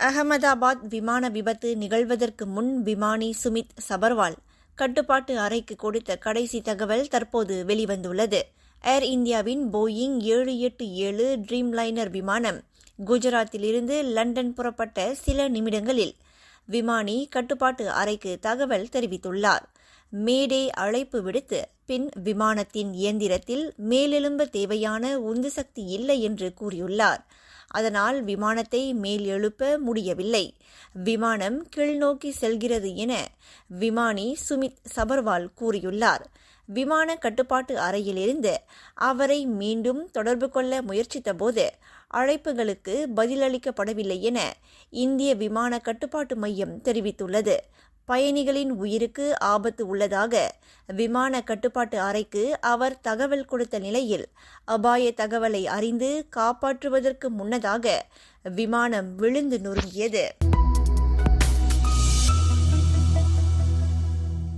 அகமதாபாத் விமான விபத்து நிகழ்வதற்கு முன் விமானி சுமித் சபர்வால் கட்டுப்பாட்டு அறைக்கு கொடுத்த கடைசி தகவல் தற்போது வெளிவந்துள்ளது. ஏர் இந்தியாவின் போயிங் ஏழு எட்டு ஏழு ட்ரீம் லைனர் விமானம் குஜராத்திலிருந்து லண்டன் புறப்பட்ட சில நிமிடங்களில் விமானி கட்டுப்பாட்டு அறைக்கு தகவல் தெரிவித்துள்ளார். மேடே அழைப்பு விடுத்து பின் விமானத்தின் இயந்திரத்தில் மேலெழும்ப தேவையான உந்து சக்தி இல்லை என்று கூறியுள்ளார். அதனால் விமானத்தை மேல் எழுப்ப முடியவில்லை. விமானம் கீழ்நோக்கி செல்கிறது என விமானி சுமித் சபர்வால் கூறியுள்ளார். விமான கட்டுப்பாட்டு அறையிலிருந்து அவரை மீண்டும் தொடர்பு கொள்ள முயற்சித்தபோது அழைப்புகளுக்கு பதிலளிக்கப்படவில்லை என இந்திய விமான கட்டுப்பாட்டு மையம் தெரிவித்துள்ளது. பயணிகளின் உயிருக்கு ஆபத்து உள்ளதாக விமான கட்டுப்பாட்டு அறைக்கு அவர் தகவல் கொடுத்த நிலையில் அபாய தகவலை அறிந்து காப்பாற்றுவதற்கு முன்னதாக விமானம் விழுந்து நொறுங்கியது.